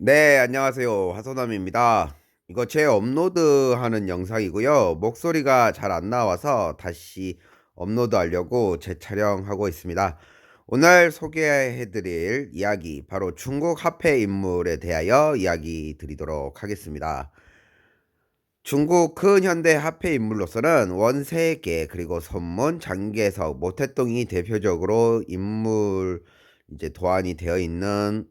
네, 안녕하세요. 하소남입니다. 이거 제 업로드하는 영상이고요. 목소리가 잘 안 나와서 다시 업로드하려고 재촬영하고 있습니다. 오늘 소개해드릴 이야기, 바로 중국 화폐 인물에 대하여 이야기 드리도록 하겠습니다. 중국 근현대 화폐 인물로서는 원세계 그리고 선문, 장개석, 모태똥이 대표적으로 인물 이제 도안이 되어 있는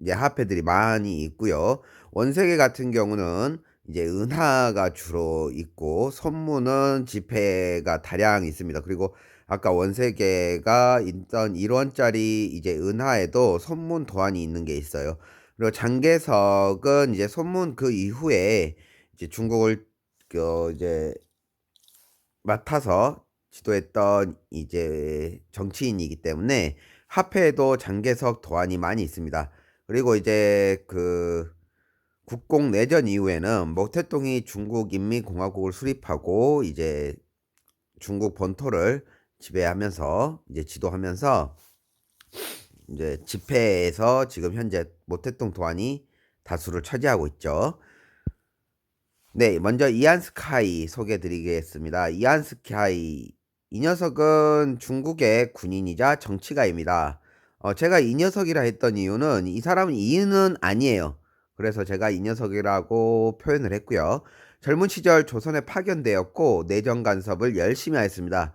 이제 화폐들이 많이 있고요. 원세계 같은 경우는 이제 은하가 주로 있고 선무는 지폐가 다량 있습니다. 그리고 아까 원세계가 있던 1원짜리 이제 은하에도 선문 도안이 있는 게 있어요. 그리고 장개석은 이제 선문 그 이후에 이제 중국을 그 이제 맡아서 지도했던 이제 정치인이기 때문에 화폐에도 장개석 도안이 많이 있습니다. 그리고 이제 그 국공 내전 이후에는 모태똥이 중국 인민공화국을 수립하고 이제 중국 본토를 지배하면서 이제 지도하면서 이제 집회에서 지금 현재 모태똥 도안이 다수를 차지하고 있죠. 네, 먼저 이안스카이 소개해 드리겠습니다. 이안스카이 이 녀석은 중국의 군인이자 정치가입니다. 어, 제가 이 녀석이라 했던 이유는 이 사람은 이유는 아니에요. 그래서 제가 이 녀석이라고 표현을 했고요. 젊은 시절 조선에 파견되었고 내정 간섭을 열심히 하였습니다.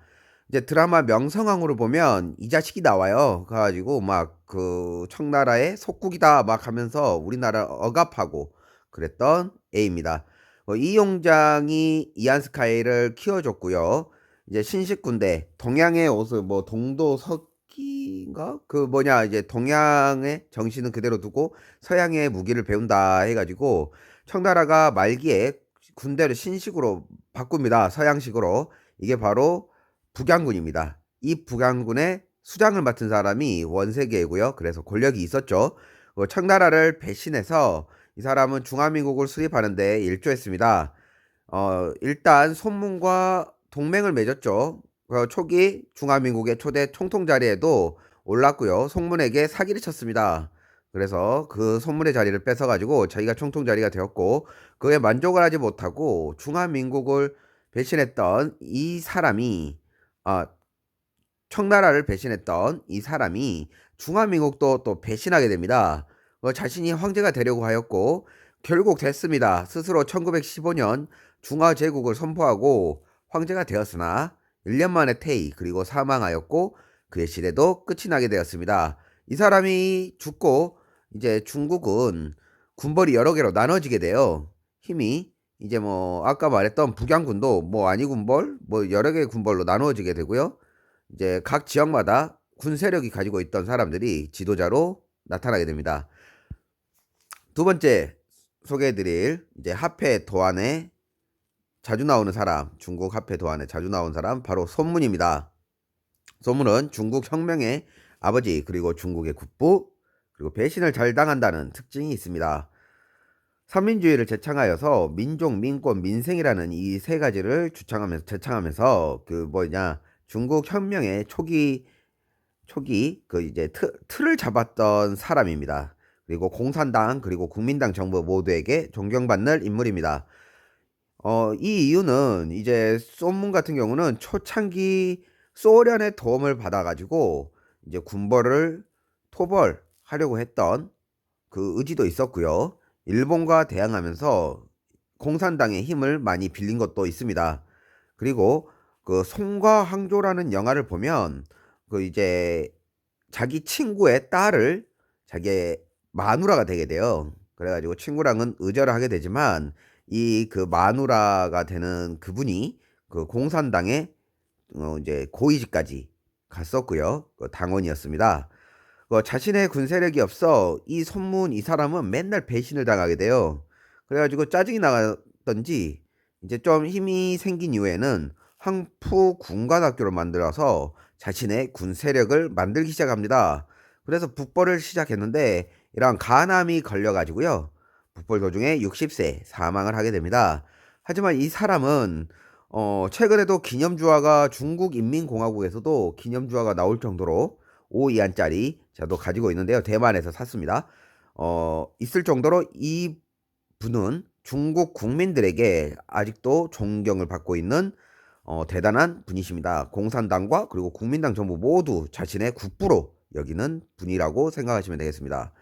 이제 드라마 명성황후를 보면 이 자식이 나와요. 그래가지고 막 그 청나라의 속국이다 막 하면서 우리나라 억압하고 그랬던 A입니다. 어, 이 용장이 이안스카이를 키워줬고요. 이제 신식군대 동양의 옷을 뭐 동도 석 무기인가? 그 뭐냐 이제 동양의 정신은 그대로 두고 서양의 무기를 배운다 해가지고 청나라가 말기에 군대를 신식으로 바꿉니다. 서양식으로 이게 바로 북양군입니다. 이 북양군의 수장을 맡은 사람이 원세계이고요. 그래서 권력이 있었죠. 어, 청나라를 배신해서 이 사람은 중화민국을 수립하는데 일조했습니다. 어, 일단 손문과 동맹을 맺었죠. 어, 초기 중화민국의 초대 총통 자리에도 올랐고요. 송문에게 사기를 쳤습니다. 그래서 그 손문의 자리를 뺏어가지고 자기가 총통 자리가 되었고 그에 만족을 하지 못하고 중화민국을 배신했던 이 사람이 아 청나라를 배신했던 이 사람이 중화민국도 또 배신하게 됩니다. 어, 자신이 황제가 되려고 하였고 결국 됐습니다. 스스로 1915년 중화제국을 선포하고 황제가 되었으나 1년 만에 퇴위 그리고 사망하였고 그의 시대도 끝이 나게 되었습니다. 이 사람이 죽고 이제 중국은 군벌이 여러 개로 나눠지게 돼요. 힘이 이제 뭐 아까 말했던 북양군도 뭐 아니 군벌 뭐 여러 개의 군벌로 나누어지게 되고요. 이제 각 지역마다 군 세력이 가지고 있던 사람들이 지도자로 나타나게 됩니다. 두 번째 소개해드릴 이제 화폐 도안의 자주 나오는 사람, 중국 화폐 도안에 자주 나온 사람 바로 손문입니다. 손문은 중국 혁명의 아버지 그리고 중국의 국부 그리고 배신을 잘 당한다는 특징이 있습니다. 삼민주의를 제창하여서 민족, 민권, 민생이라는 이 세 가지를 주창하면서 제창하면서 그 뭐냐 중국 혁명의 초기 초기 그 이제 틀, 틀을 잡았던 사람입니다. 그리고 공산당 그리고 국민당 정부 모두에게 존경받는 인물입니다. 어, 이 이유는 이제 쏜문 같은 경우는 초창기 소련의 도움을 받아가지고 이제 군벌을 토벌하려고 했던 그 의지도 있었고요. 일본과 대항하면서 공산당의 힘을 많이 빌린 것도 있습니다. 그리고 그 송과 항조라는 영화를 보면 그 이제 자기 친구의 딸을 자기의 마누라가 되게 돼요. 그래가지고 친구랑은 의절을 하게 되지만 이 그 마누라가 되는 그분이 그 공산당의 어 이제 고위직까지 갔었고요. 그 당원이었습니다. 그 자신의 군 세력이 없어 이 손문 이 사람은 맨날 배신을 당하게 돼요. 그래가지고 짜증이 나던지 이제 좀 힘이 생긴 이후에는 황푸 군관학교를 만들어서 자신의 군 세력을 만들기 시작합니다. 그래서 북벌을 시작했는데 이런 간암이 걸려가지고요. 북벌 도중에 60세 사망을 하게 됩니다. 하지만 이 사람은 어, 최근에도 기념주화가 중국 인민공화국에서도 기념주화가 나올 정도로 5이안짜리 저도 가지고 있는데요. 대만에서 샀습니다. 어 있을 정도로 이 분은 중국 국민들에게 아직도 존경을 받고 있는 어 대단한 분이십니다. 공산당과 그리고 국민당 정부 모두 자신의 국부로 여기는 분이라고 생각하시면 되겠습니다.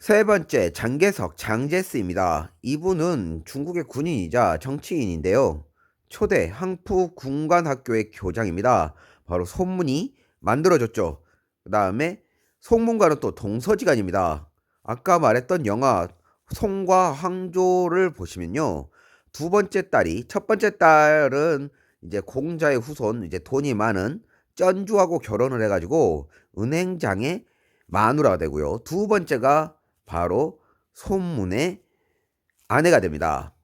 세 번째 장계석 장제스입니다. 이분은 중국의 군인이자 정치인인데요. 초대 항푸 군관학교의 교장입니다. 바로 손문이 만들어졌죠. 그 다음에 송문관은 또 동서지간입니다. 아까 말했던 영화 송과 황조를 보시면요. 두 번째 딸이 첫 번째 딸은 이제 공자의 후손 이제 돈이 많은 쩐주하고 결혼을 해가지고 은행장의 마누라가 되고요. 두 번째가 바로 손문의 아내가 됩니다.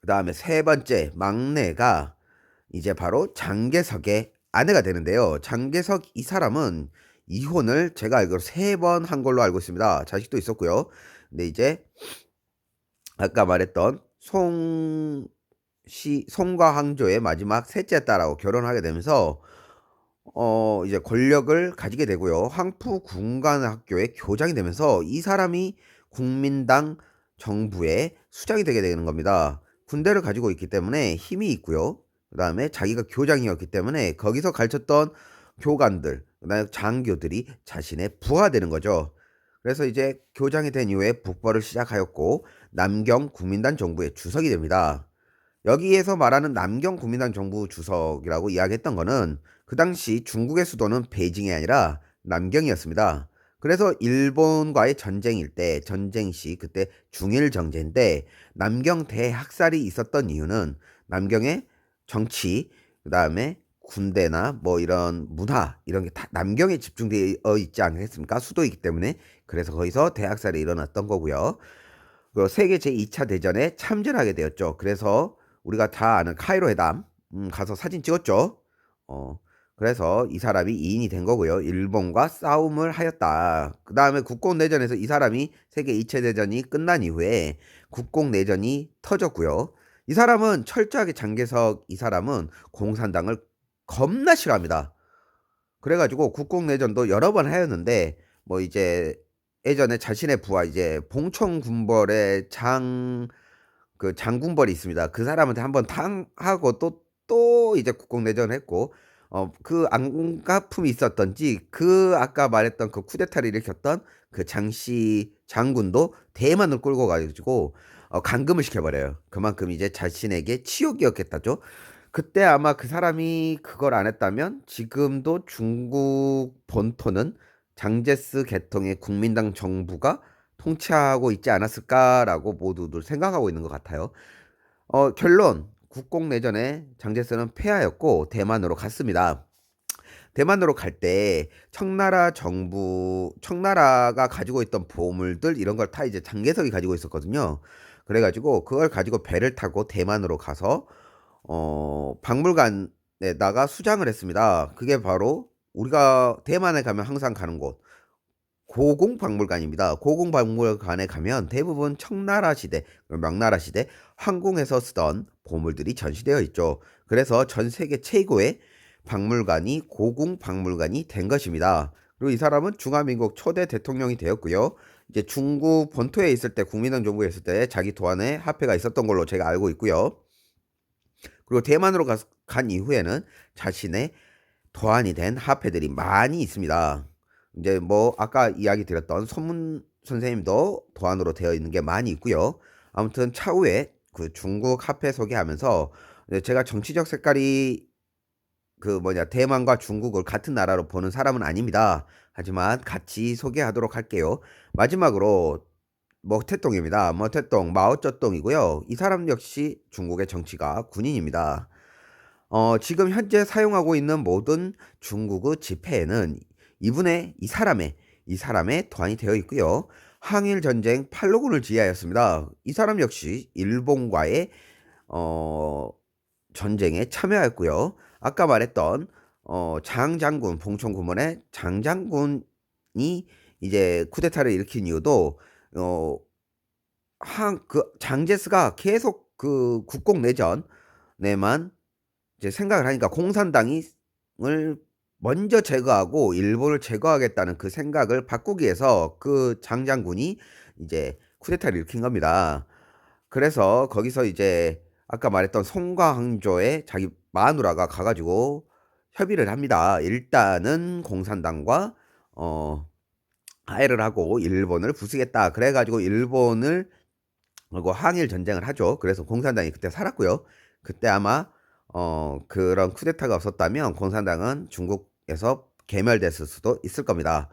그 다음에 세 번째 막내가 이제 바로 장계석의 아내가 되는데요. 장계석 이 사람은 이혼을 제가 알기로 세 번 한 걸로 알고 있습니다. 자식도 있었고요. 근데 이제 아까 말했던 송시 송과 항조의 마지막 셋째 딸하고 결혼하게 되면서 어 이제 권력을 가지게 되고요. 항푸 군관학교의 교장이 되면서 이 사람이 국민당 정부의 수장이 되게 되는 겁니다. 군대를 가지고 있기 때문에 힘이 있고요. 그다음에 자기가 교장이었기 때문에 거기서 가르쳤던 교관들, 그다음에 장교들이 자신의 부하가 되는 거죠. 그래서 이제 교장이 된 이후에 북벌을 시작하였고 남경 국민당 정부의 주석이 됩니다. 여기에서 말하는 남경 국민당 정부 주석이라고 이야기했던 거는 그 당시 중국의 수도는 베이징이 아니라 남경이었습니다. 그래서 일본과의 전쟁일 때 전쟁 시 그때 중일 정제인데 남경 대학살이 있었던 이유는 남경의 정치 그다음에 군대나 뭐 이런 문화 이런 게 다 남경에 집중되어 있지 않겠습니까? 수도이기 때문에 그래서 거기서 대학살이 일어났던 거고요. 그 세계 제2차 대전에 참전하게 되었죠. 그래서 우리가 다 아는 카이로 회담 음, 가서 사진 찍었죠. 어, 그래서 이 사람이 2인이 된 거고요. 일본과 싸움을 하였다. 그 다음에 국공내전에서 이 사람이 세계 2차 대전이 끝난 이후에 국공내전이 터졌고요. 이 사람은 철저하게 장개석 이 사람은 공산당을 겁나 싫어합니다. 그래가지고 국공내전도 여러 번 하였는데 뭐 이제 예전에 자신의 부하 이제 봉천군벌의 장 그 장군벌이 있습니다. 그 사람한테 한번 탕하고 또또 이제 국공내전을 했고 어, 그 안가품이 있었던지 그 아까 말했던 그 쿠데타를 일으켰던 그 장씨 장군도 대만을 끌고 가가지고 어, 감금을 시켜버려요. 그만큼 이제 자신에게 치욕이었겠다죠. 그때 아마 그 사람이 그걸 안 했다면 지금도 중국 본토는 장제스 계통의 국민당 정부가 통치하고 있지 않았을까라고 모두들 생각하고 있는 것 같아요. 어, 결론 국공내전에 장제스는 패하였고 대만으로 갔습니다. 대만으로 갈 때 청나라 정부 청나라가 가지고 있던 보물들 이런 걸 다 이제 장개석이 가지고 있었거든요. 그래가지고 그걸 가지고 배를 타고 대만으로 가서 어 박물관에다가 수장을 했습니다. 그게 바로 우리가 대만에 가면 항상 가는 곳 고궁박물관입니다. 고궁박물관에 가면 대부분 청나라 시대, 명나라 시대 항공에서 쓰던 보물들이 전시되어 있죠. 그래서 전 세계 최고의 박물관이 고궁 박물관이 된 것입니다. 그리고 이 사람은 중화민국 초대 대통령이 되었고요. 이제 중국 본토에 있을 때 국민당 정부에 있을 때 자기 도안에 화폐가 있었던 걸로 제가 알고 있고요. 그리고 대만으로 가, 간 이후에는 자신의 도안이 된 화폐들이 많이 있습니다. 이제 뭐 아까 이야기 드렸던 손문 선생님도 도안으로 되어 있는 게 많이 있고요. 아무튼 차후에 그 중국 화폐 소개하면서 제가 정치적 색깔이 그 뭐냐 대만과 중국을 같은 나라로 보는 사람은 아닙니다. 하지만 같이 소개하도록 할게요. 마지막으로 머태똥입니다. 머태똥 마오쩌똥이고요. 이 사람 역시 중국의 정치가 군인입니다. 어, 지금 현재 사용하고 있는 모든 중국의 지폐에는 이분의 이 사람의 이 사람의 도안이 되어 있고요. 항일 전쟁 팔로군을 지휘하였습니다. 이 사람 역시 일본과의 어, 전쟁에 참여했고요. 아까 말했던 어, 장 장군 봉천군문의 장 장군이 이제 쿠데타를 일으킨 이유도 어, 한 그 장제스가 계속 그 국공 내전에만 이제 생각을 하니까 공산당이을 먼저 제거하고 일본을 제거하겠다는 그 생각을 바꾸기 위해서 그 장장군이 이제 쿠데타를 일으킨 겁니다. 그래서 거기서 이제 아까 말했던 송과 항조의 자기 마누라가 가가지고 협의를 합니다. 일단은 공산당과 어 하해를 하고 일본을 부수겠다. 그래가지고 일본을 그리고 항일 전쟁을 하죠. 그래서 공산당이 그때 살았고요. 그때 아마 어 그런 쿠데타가 없었다면 공산당은 중국에서 개멸됐을 수도 있을 겁니다.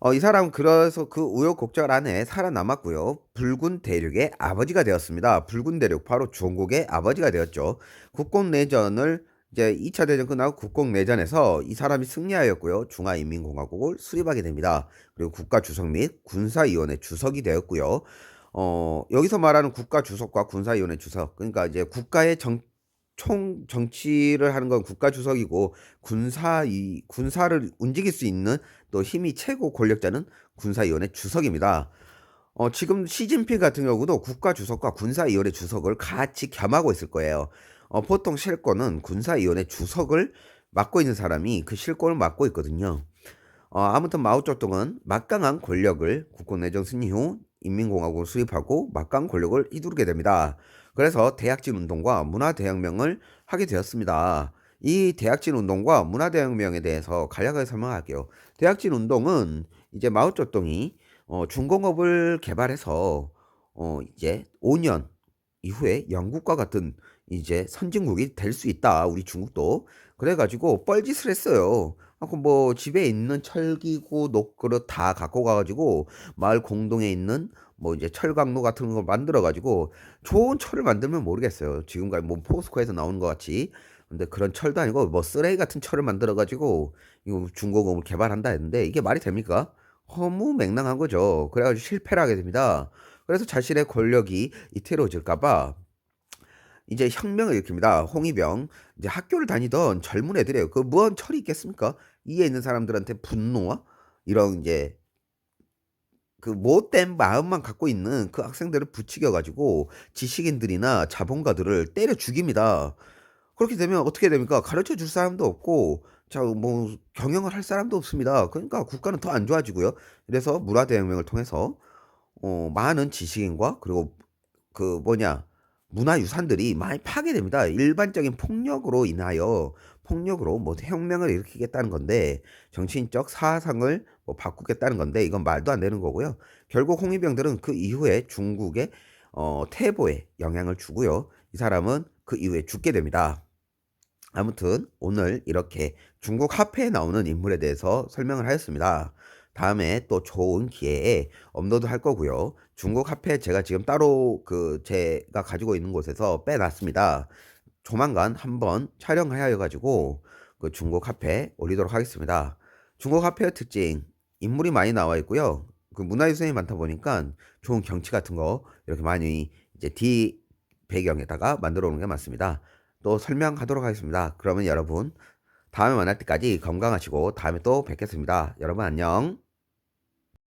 어, 이 사람은 그래서 그 우여곡절 안에 살아남았고요. 붉은 대륙의 아버지가 되었습니다. 붉은 대륙 바로 중국의 아버지가 되었죠. 국공 내전을 이제 2차 대전 끝나고 국공 내전에서 이 사람이 승리하였고요. 중화인민공화국을 수립하게 됩니다. 그리고 국가 주석 및 군사위원회 주석이 되었고요. 어, 여기서 말하는 국가 주석과 군사위원회 주석, 그러니까 이제 국가의 정, 총 정치를 하는 건 국가 주석이고 군사 이 군사를 움직일 수 있는 또 힘이 최고 권력자는 군사위원회 주석입니다. 어, 지금 시진핑 같은 경우도 국가 주석과 군사위원회 주석을 같이 겸하고 있을 거예요. 어, 보통 실권은 군사위원회 주석을 맡고 있는 사람이 그 실권을 맡고 있거든요. 어, 아무튼 마오쩌둥은 막강한 권력을 국권내전 승리 후 인민공화국을 수립하고 막강한 권력을 휘두르게 됩니다. 그래서 대약진 운동과 문화대혁명을 하게 되었습니다. 이 대약진 운동과 문화대혁명에 대해서 간략하게 설명할게요. 대약진 운동은 이제 마오쩌둥이 어, 중공업을 개발해서 어, 이제 5년 이후에 영국과 같은 이제 선진국이 될 수 있다. 우리 중국도. 그래가지고 뻘짓을 했어요. 아, 그뭐 집에 있는 철기구, 녹그릇 다 갖고 가가지고 마을 공동에 있는 뭐 이제 철강로 같은 걸 만들어 가지고 좋은 철을 만들면 모르겠어요. 지금까지 뭐 포스코에서 나오는 것 같이. 근데 그런 철도 아니고 뭐 쓰레기 같은 철을 만들어 가지고 이거 중고공을 개발한다 했는데 이게 말이 됩니까? 허무 맹랑한 거죠. 그래가지고 실패를 하게 됩니다. 그래서 자신의 권력이 이태로워질까봐 이제 혁명을 일으킵니다. 홍위병. 이제 학교를 다니던 젊은 애들이에요. 그 무언 철이 있겠습니까? 이에 있는 사람들한테 분노와 이런 이제 그 못된 마음만 갖고 있는 그 학생들을 부추겨 가지고 지식인들이나 자본가들을 때려 죽입니다. 그렇게 되면 어떻게 됩니까? 가르쳐 줄 사람도 없고 자 뭐 경영을 할 사람도 없습니다. 그러니까 국가는 더 안 좋아지고요. 그래서 문화대혁명을 통해서 어 많은 지식인과 그리고 그 뭐냐 문화유산들이 많이 파괴됩니다. 일반적인 폭력으로 인하여 폭력으로 뭐 혁명을 일으키겠다는 건데 정치인적 사상을 뭐 바꾸겠다는 건데 이건 말도 안 되는 거고요. 결국 홍위병들은 그 이후에 중국의 어, 태보에 영향을 주고요. 이 사람은 그 이후에 죽게 됩니다. 아무튼 오늘 이렇게 중국 화폐에 나오는 인물에 대해서 설명을 하였습니다. 다음에 또 좋은 기회에 업로드 할 거고요. 중국 화폐 제가 지금 따로 그 제가 가지고 있는 곳에서 빼놨습니다. 조만간 한번 촬영하여 가지고 그 중국 화폐 올리도록 하겠습니다. 중국 화폐의 특징 인물이 많이 나와 있고요. 그 문화유산이 많다 보니까 좋은 경치 같은 거 이렇게 많이 이제 뒤 배경에다가 만들어 놓은 게 많습니다. 또 설명하도록 하겠습니다. 그러면 여러분 다음에 만날 때까지 건강하시고 다음에 또 뵙겠습니다. 여러분 안녕.